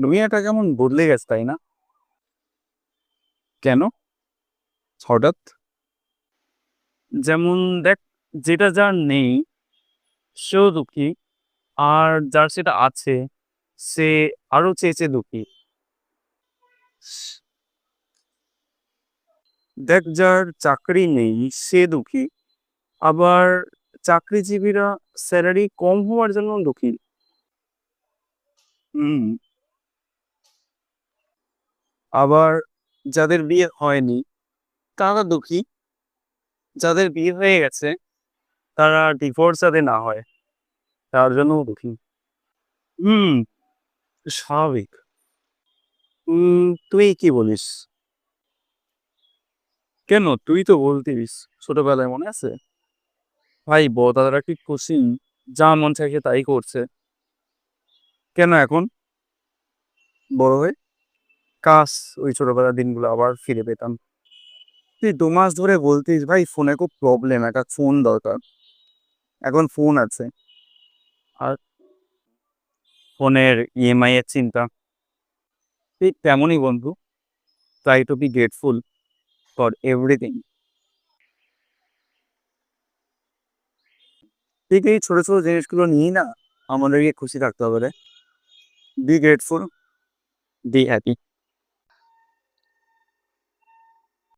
দুনিয়াটা কেমন বদলে গেছে, তাই না? কেন? হঠাৎ? যেমন দেখ, যেটা যার নেই, সেও দুঃখী। আর যার সেটা আছে, সে আরও চেয়েছে দুঃখী। দেখ, যার চাকরি নেই, সে দুঃখী। আবার চাকরিজীবীরা স্যালারি কম হওয়ার জন্য দুঃখী। হুম। আবার যাদের বিয়ে হয়নি, তারা দুঃখী। যাদের বিয়ে হয়ে গেছে, তারা ডিভোর্স যাতে না হয়, তার জন্য দুঃখী। হুম, স্বাভাবিক। তুই কি বলিস? কেন? তুই তো বলতিস, ছোটবেলায় মনে আছে? ভাই বদাদারা কি খুশি? যা মন চাইছে তাই করছে। কেন এখন? বড় হয়ে? কাশ ওই ছোটবেলার দিনগুলো আবার ফিরে পেতাম। তুই দু মাস ধরে বলতিস, ভাই, ফোনে খুব প্রবলেম একটা ফোন দরকার। এখন ফোন আছে। আর ফোনের ইএমআই এর চিন্তা। ঠিক তেমনই বন্ধু। Try to be grateful for everything ঠিক এই ছোট ছোট জিনিসগুলো নিয়েই না আমাদেরকে খুশি থাকতে হবে রে। Be grateful be happy